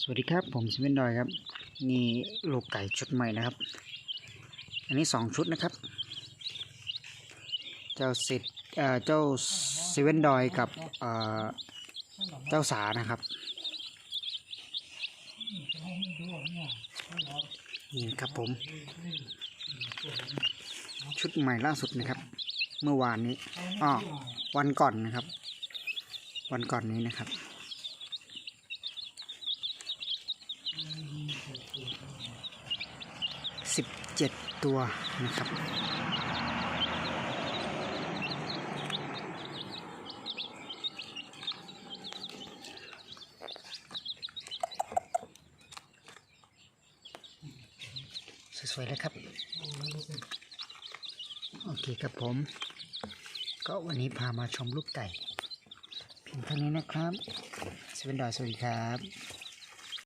สวัสดีครับผมซิเวนดอยครับนี่ลูกไก่ชุดใหม่นะครับ อันนี้สองชุดนะครับ เจ้าสิทธิ์เอ่อเจ้าซิเวนดอยกับเอ่อเจ้าสานะครับนี่ครับผม ชุดใหม่ล่าสุดนะครับ เมื่อวานนี้อ๋อวันก่อนนะครับ วันก่อนนี้นะครับ สิบเจ็ดตัวนะครับ สวยๆแล้วครับ โอเคครับผม ก็วันนี้พามาชมลูกไก่เพียงเท่านี้นะครับสวัสดีครับ